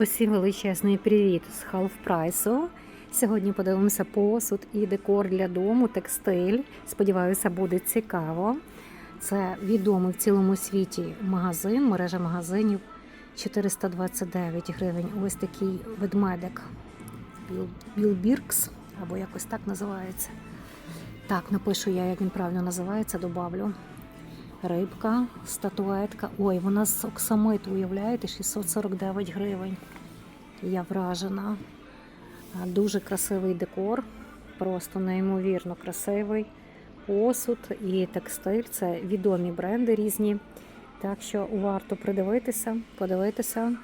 Усім величезний привіт з Half Прайсу. Сьогодні подивимося посуд і декор для дому, текстиль. Сподіваюся, буде цікаво. Це відомий в цілому світі магазин, мережа магазинів 429 гривень. Ось такий ведмедик Білбіркс, або якось так називається. Так, напишу я, як він правильно називається, добавлю. Рибка, статуетка. Ой, вона з оксамиту, уявляєте, 649 гривень. Я вражена. Дуже красивий декор, просто неймовірно красивий посуд і текстиль. Це відомі бренди різні. Так що варто придивитися, подивитися.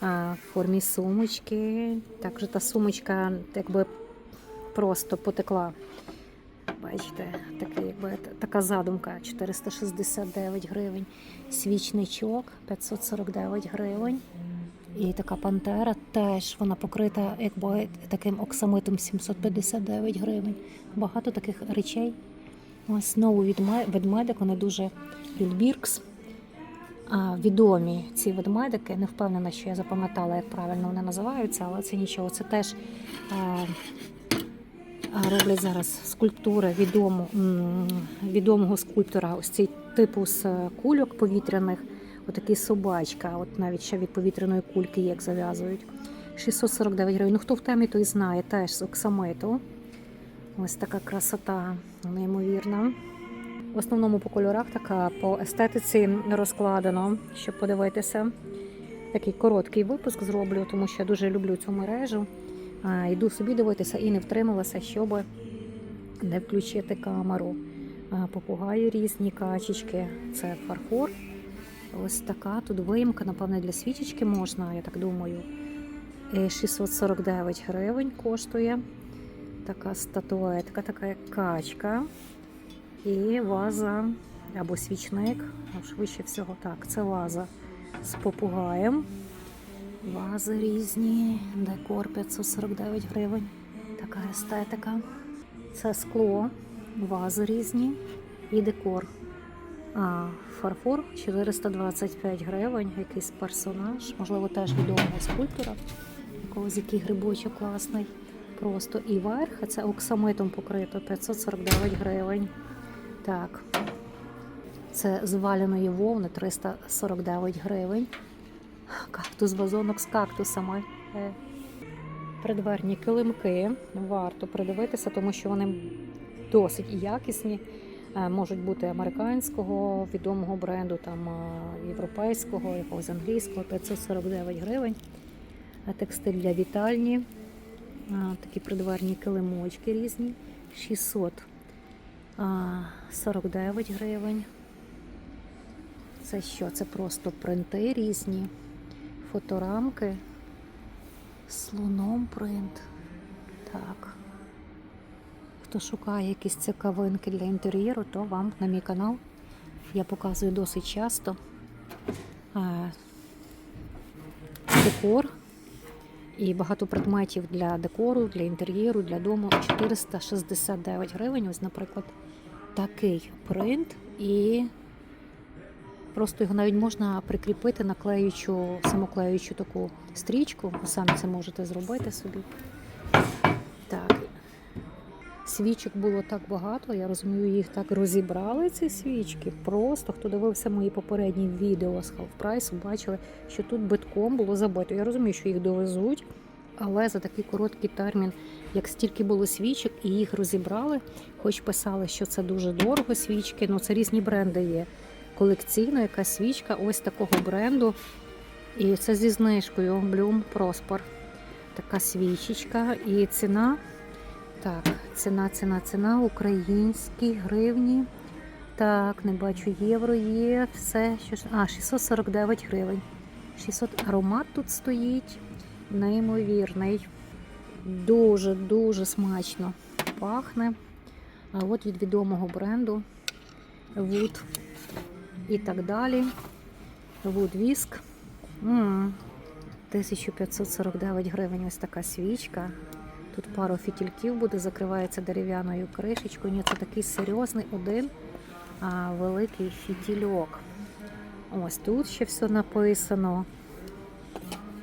В формі сумочки. Також та сумочка якби просто потекла. Бачите, такий, якби, така задумка 469 гривень. Свічничок 549 гривень. І така пантера теж вона покрита якби таким оксамитом 759 гривень. Багато таких речей. Ось знову відме- ведмедик, вони дуже Вільбіркс. А, відомі ці ведмедики. Не впевнена, що я запам'ятала, як правильно вони називаються, але це нічого. Це теж а, роблять зараз скульптури відому, відомого скульптора. Ось цей типу з е, кульок повітряних. Отакий собачка, от навіть ще від повітряної кульки як зав'язують. 649 гривень. Ну хто в темі, той знає, теж з оксамиту. Ось така красота, неймовірна. В основному по кольорах така по естетиці розкладено, щоб подивитися. Такий короткий випуск зроблю, тому що я дуже люблю цю мережу. Йду собі дивитися і не втрималася, щоб не включити камеру. Попугаї різні, качечки, це фарфор. Ось така тут виїмка, напевне, для свічечки можна, я так думаю. Е, 649 гривень коштує. Така статуетка, така качка. І ваза або свічник. ну, Швидше всього так. Це ваза з попугаєм. Вази різні, декор 549 гривень. Така естетика. Це скло, вази різні і декор. Фарфор 425 гривень, якийсь персонаж, можливо, теж відомого скульптора, якогось який грибочок класний. Просто і верх, це оксамитом покрито 549 гривень. Так. Це з валяної вовни 349 гривень. Кактус, вазонок з кактусами. Е. Придверні килимки. Варто придивитися, тому що вони досить якісні. Е, Можуть бути американського відомого бренду, там е, європейського, якогось англійського 549 гривень. Е, Текстиль для вітальні. Такі придверні килимочки різні. 649 гривень. Це що? Це просто принти різні, фоторамки, слоном принт. Так. Хто шукає якісь цікавинки для інтер'єру, то вам на мій канал я показую досить часто е, декор і багато предметів для декору, для інтер'єру, для дому 469 гривень. Ось, наприклад, такий принт, і просто його навіть можна прикріпити наклеючу, самоклеючу таку стрічку. Ви самі це можете зробити собі. Свічок було так багато, я розумію, їх так розібрали ці свічки. Просто хто дивився мої попередні відео з Half Price, бачили, що тут битком було забито. Я розумію, що їх довезуть, але за такий короткий термін, як стільки було свічок, і їх розібрали, хоч писали, що це дуже дорого свічки, ну це різні бренди є. Колекційна якась свічка ось такого бренду. І це зі знижкою Bloom Prosper. Така свічечка. І ціна. Так, ціна, ціна, ціна, українські гривні. Так, не бачу, євро є, все, що. А, 649 гривень. 600 аромат тут стоїть. Неймовірний. Дуже-дуже смачно пахне. А от від відомого бренду Wood і так далі. Wood Whisk. 1549 гривень ось така свічка. Тут пару фітільків буде, закривається дерев'яною кришечкою. Ні, це такий серйозний один а, великий фітільок. Ось тут ще все написано.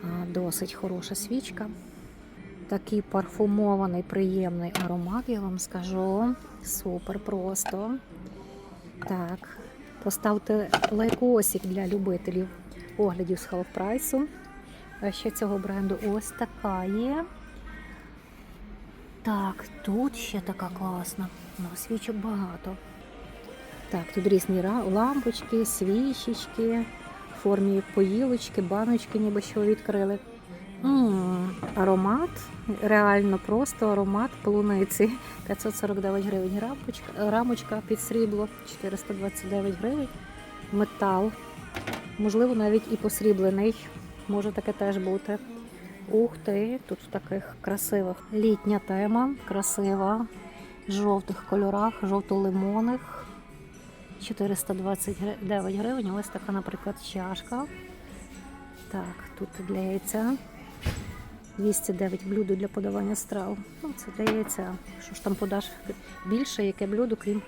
А, Досить хороша свічка. Такий парфумований, приємний аромат, я вам скажу. Супер просто. Так, поставте лайкосик для любителів оглядів з half прайсу. А ще цього бренду ось така є. Так, тут ще така класна. Ну, свічок багато. Так, тут різні лампочки, свічечки, в формі поїлочки, баночки, ніби що відкрили. м аромат, реально просто аромат полуниці. 549 гривень рамочка, рамочка під срібло, 429 гривень. Метал. Можливо, навіть і посріблений. Може таке теж бути. Ух ти, тут в таких красивих. Літня тема, красива. В жовтих кольорах, жовто-лимонних. 429 гривень. Ось така, наприклад, чашка. Так, тут для яйця. 209 блюдо для подавання страв. Ну, це для яйця. Що ж там подаш більше, яке блюдо, крім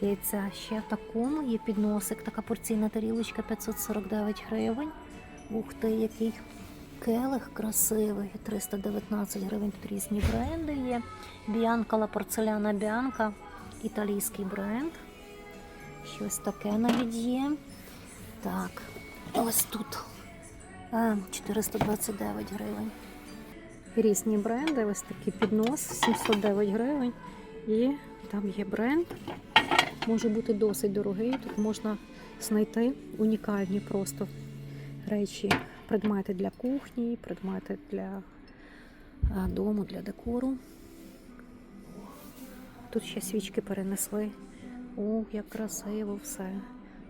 яйця. Ще в такому є підносик, така порційна тарілочка 549 гривень. Ух ти, який келих красивий. 319 гривень. Різні бренди є. Біанка порцеляна Біанка, італійський бренд. Щось таке навіть є. Так, ось тут 429 гривень. Різні бренди, ось такий піднос, 709 гривень. І там є бренд. Може бути досить дорогий. Тут можна знайти унікальні просто речі, предмети для кухні, предмети для дому, для декору. Тут ще свічки перенесли. Ох, як красиво все.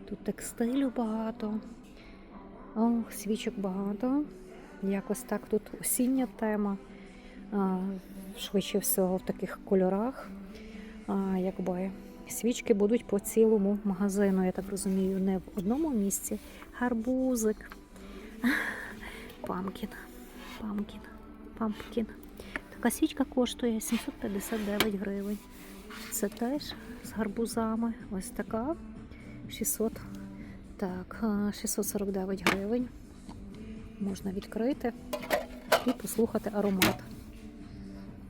Тут текстилю багато. Ох, свічок багато. Якось так тут осіння тема. Швидше всього в таких кольорах. А, Якби свічки будуть по цілому магазину, я так розумію, не в одному місці. Гарбузик. Памкін. Памкін. Пампкін. Така свічка коштує 759 гривень. Це теж з гарбузами. Ось така. 600. Так, 649 гривень. Можна відкрити і послухати аромат.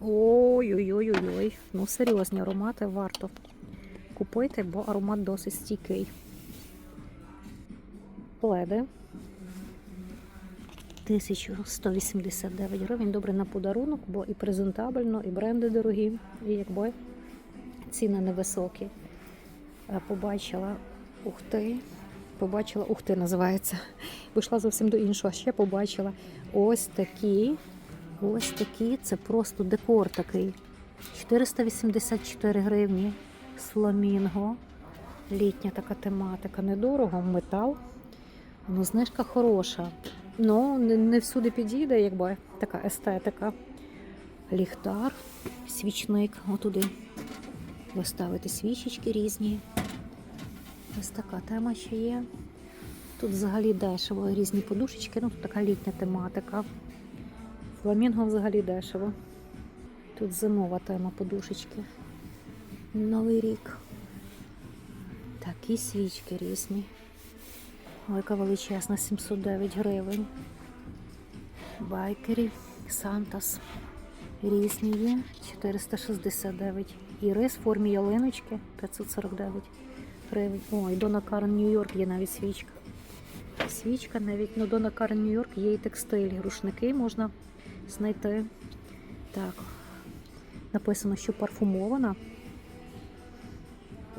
Ой-ой-ой-ой. Ну, серйозні аромати варто купити, бо аромат досить стійкий. Пледи. 1189 гривень. Добре на подарунок, бо і презентабельно, і бренди дорогі, і якби ціни невисокі. Е, Побачила ух ти. Побачила, ух ти, називається. Пішла зовсім до іншого. Ще побачила ось такі. Ось такі. Це просто декор такий. 484 гривні. з Фламінго. Літня така тематика. Недорого, метал. Ну, знижка хороша. Ну, не, не всюди підійде, якби така естетика. Ліхтар, свічник, отуди. Ви ставите свічечки різні. Ось така тема ще є. Тут взагалі дешево, різні подушечки, ну тут така літня тематика. Фламінго взагалі дешево. Тут зимова тема подушечки. Новий рік. Такі свічки різні. Велика величезна, 709 гривень. Байкері, Сантас. Різні є. 469. Ірис в формі ялиночки 549 гривень. Ой, Дона Карен Нью-Йорк є навіть свічка. Свічка навіть, ну Дона Карен Нью-Йорк є і текстиль, рушники можна знайти. Так, написано, що парфумована.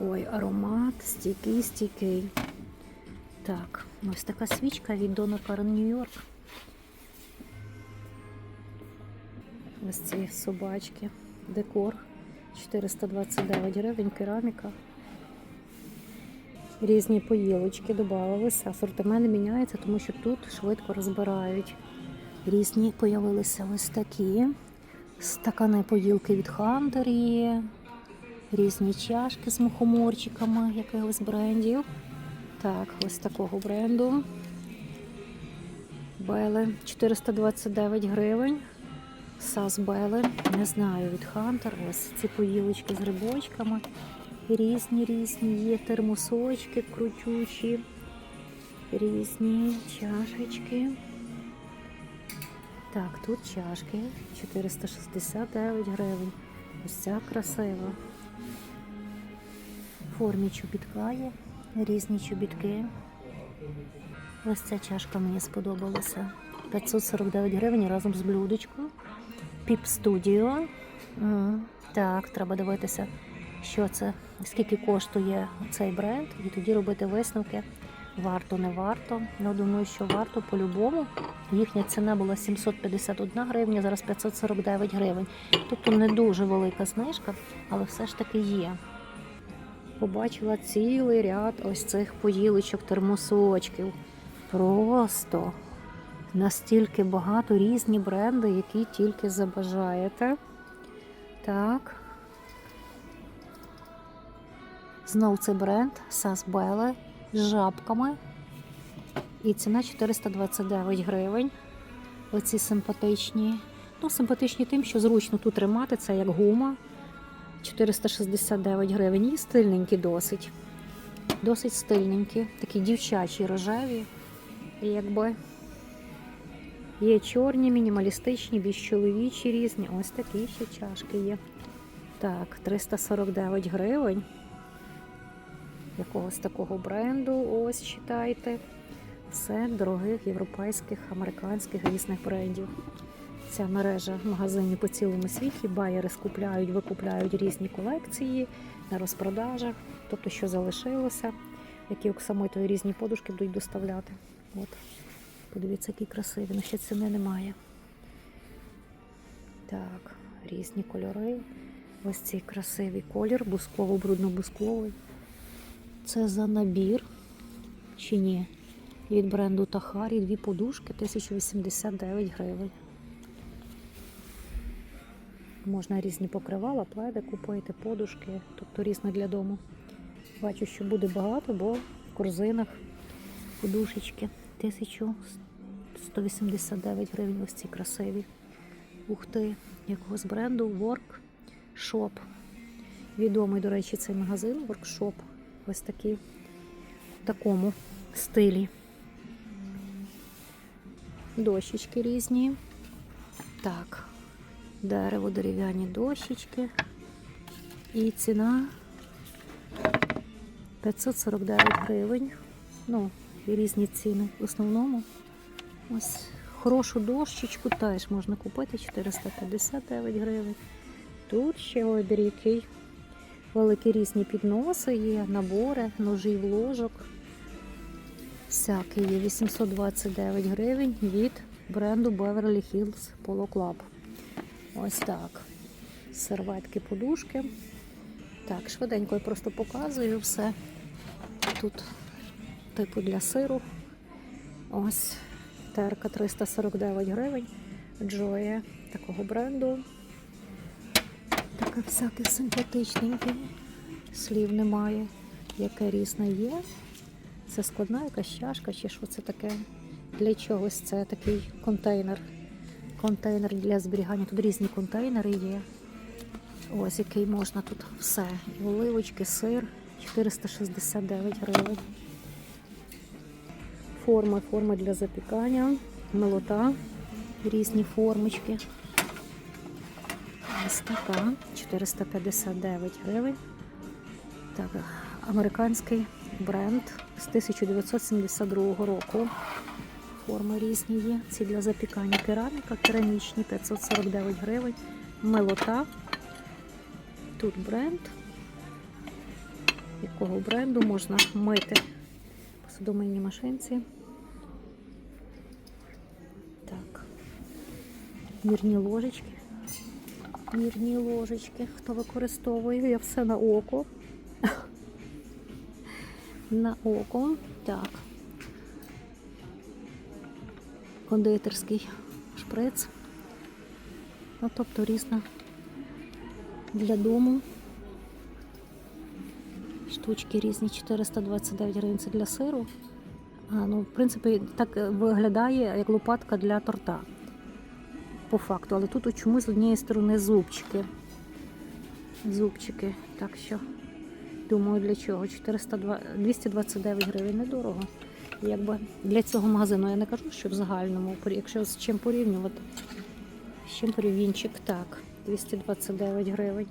Ой, аромат, стійкий, стійкий. Так, ось така свічка від Карен Нью-Йорк. Ось ці собачки. Декор 429 гривень, кераміка. Різні поїлочки додавалися. Асортимент міняється, тому що тут швидко розбирають. Різні появилися ось такі. Стакани поїлки від Хантер є. Різні чашки з мухоморчиками якихось брендів. Так, ось такого бренду. Бели 429 гривень. Сас Бели, не знаю, від Хантер. Ось ці поїлочки з грибочками. Різні різні є термосочки крутючі, різні чашечки. Так, тут чашки 469 гривень. Ось ця красива. Формі чобітка є, різні чобітки. Ось ця чашка мені сподобалася. 549 гривень разом з блюдечком. Піп. М, Так, треба дивитися, що це, скільки коштує цей бренд, і тоді робити висновки. Варто, не варто. Ну, думаю, що варто по-любому. Їхня ціна була 751 гривня, зараз 549 гривень. Тобто не дуже велика знижка, але все ж таки є. Побачила цілий ряд ось цих поїлочок, термосочків. Просто настільки багато різні бренди, які тільки забажаєте. Так. Знов цей бренд Сасбеле з жабками. І ціна 429 гривень. Оці симпатичні. Ну, симпатичні тим, що зручно тут тримати, це як гума. 469 гривень. І стильненькі досить. Досить стильненькі. Такі дівчачі рожеві. Якби є чорні, мінімалістичні, більш чоловічі різні. Ось такі ще чашки є. Так, 349 гривень. Якогось такого бренду, ось читайте. Все дорогих європейських, американських різних брендів. Ця мережа магазинів по цілому світі. Байери скупляють, викупляють різні колекції на розпродажах, тобто, що залишилося, які оксамитові різні подушки будуть доставляти. От. Подивіться, які красиві, але ще ціни немає. Так, різні кольори. Ось цей красивий колір, бусково-брудно-бусковий. Це за набір чи ні? Від бренду Тахарі дві подушки 1089 гривень. Можна різні покривала, пледи купити, подушки, тобто різне для дому. Бачу, що буде багато, бо в корзинах подушечки 1189 гривень. Ось ці красиві. Ух ти, якогось бренду Work Shop. Відомий, до речі, цей магазин Workshop. Ось такий в такому стилі. Дощечки різні. Так, дерево, дерев'яні дощечки. І ціна 549 гривень. Ну, і різні ціни. В основному ось хорошу дощечку теж можна купити 459 гривень. Тут ще оберікий. Великі різні підноси є, набори, ножів, ложок. Всякі є 829 гривень від бренду Beverly Hills Polo Club. Ось так. Серветки, подушки. Так, швиденько я просто показую все. Тут типу для сиру. Ось терка 349 гривень. Джоя такого бренду. Таке всяке симпатичненьке. Слів немає. Яке різне є. Це складна якась чашка, чи що це таке? Для чогось це такий контейнер. Контейнер для зберігання. Тут різні контейнери є. Ось який можна тут все. І оливочки, сир 469 гривень. Форма, форма для запікання, мелота, різні формочки. Ось така 459 гривень. Так, американський бренд з 1972 року. Форми різні є. Ці для запікання кераміка, керамічні 549 гривень. Мелота. Тут бренд. Якого бренду можна мити посудомийній машинці. Так. Мірні ложечки. Мірні ложечки. Хто використовує? Я все на око. На око. Так. Кондитерський шприц. Ну, тобто різна для дому. Штучки різні 429 гривень це для сиру. А, ну, в принципі, так виглядає як лопатка для торта. По факту, але тут чомусь з однієї сторони зубчики. Зубчики. Так що, думаю, для чого? 402, 229 гривень недорого. Якби для цього магазину я не кажу, що в загальному, якщо з чим порівнювати. З чим порівнянчик, так, 229 гривень.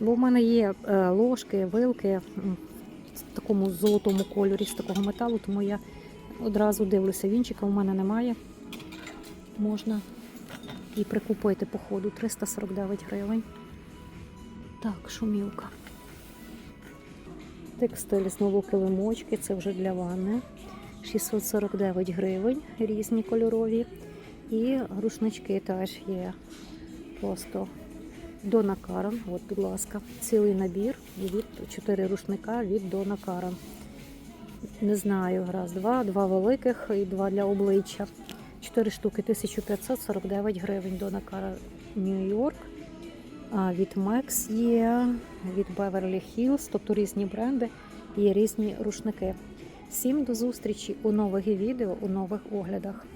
Бо в мене є е, ложки, вилки в такому золотому кольорі, з такого металу, тому я одразу дивлюся. Вінчика у мене немає. Можна і прикупити по ходу 349 гривень. Так, шумівка. Текстиль знову килимочки, це вже для ванни. 649 гривень, різні кольорові. І рушнички теж є просто Дона Карен. От, будь ласка, цілий набір від 4 рушника від Дона Карен. Не знаю, раз, два, два великих і два для обличчя. 4 штуки 1549 гривень Дона Карен Нью-Йорк. А від Max є, від Beverly Hills, тобто різні бренди, є різні рушники. Всім до зустрічі у нових відео, у нових оглядах.